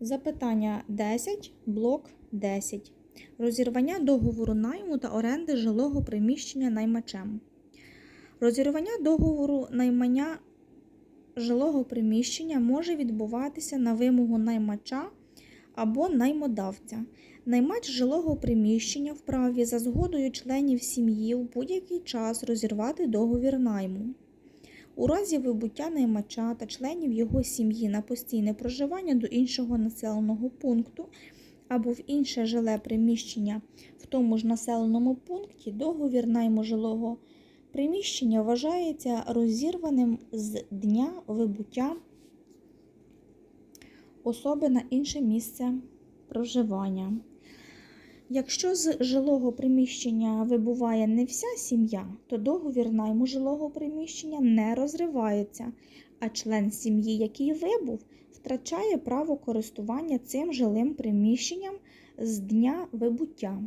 Запитання 10, блок 10. Розірвання договору найму та оренди жилого приміщення наймачем. Розірвання договору наймання жилого приміщення може відбуватися на вимогу наймача або наймодавця. Наймач жилого приміщення вправі за згодою членів сім'ї в будь-який час розірвати договір найму. У разі вибуття наймача та членів його сім'ї на постійне проживання до іншого населеного пункту або в інше жиле приміщення в тому ж населеному пункті, договір найму жилого приміщення вважається розірваним з дня вибуття особи на інше місце проживання. Якщо з жилого приміщення вибуває не вся сім'я, то договір найму жилого приміщення не розривається, а член сім'ї, який вибув, втрачає право користування цим жилим приміщенням з дня вибуття.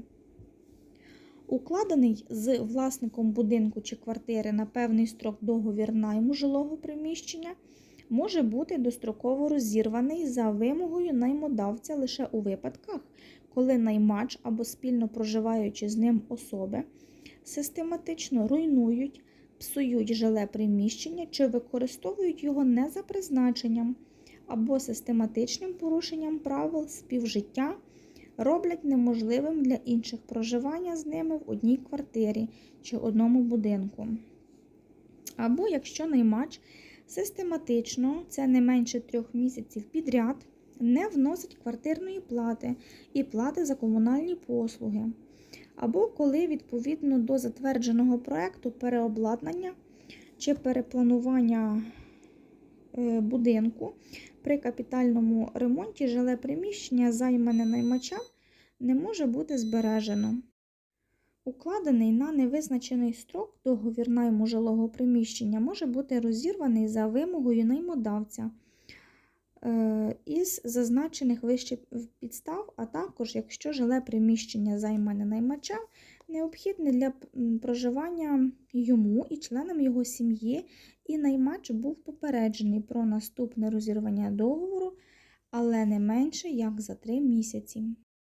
Укладений з власником будинку чи квартири на певний строк договір найму жилого приміщення може бути достроково розірваний за вимогою наймодавця лише у випадках, коли наймач або спільно проживаючи з ним особи систематично руйнують, псують жиле приміщення чи використовують його не за призначенням або систематичним порушенням правил співжиття роблять неможливим для інших проживання з ними в одній квартирі чи одному будинку. Або якщо наймач систематично, це не менше трьох місяців підряд, не вносить квартирної плати і плати за комунальні послуги. Або коли відповідно до затвердженого проекту переобладнання чи перепланування е, будинку при капітальному ремонті жиле приміщення, займане наймачем, не може бути збережено. Укладений на невизначений строк договір найму жилого приміщення може бути розірваний за вимогою наймодавця із зазначених вище підстав, а також якщо жиле приміщення займане наймачем, необхідне для проживання йому і членам його сім'ї, і наймач був попереджений про наступне розірвання договору, але не менше як за три місяці.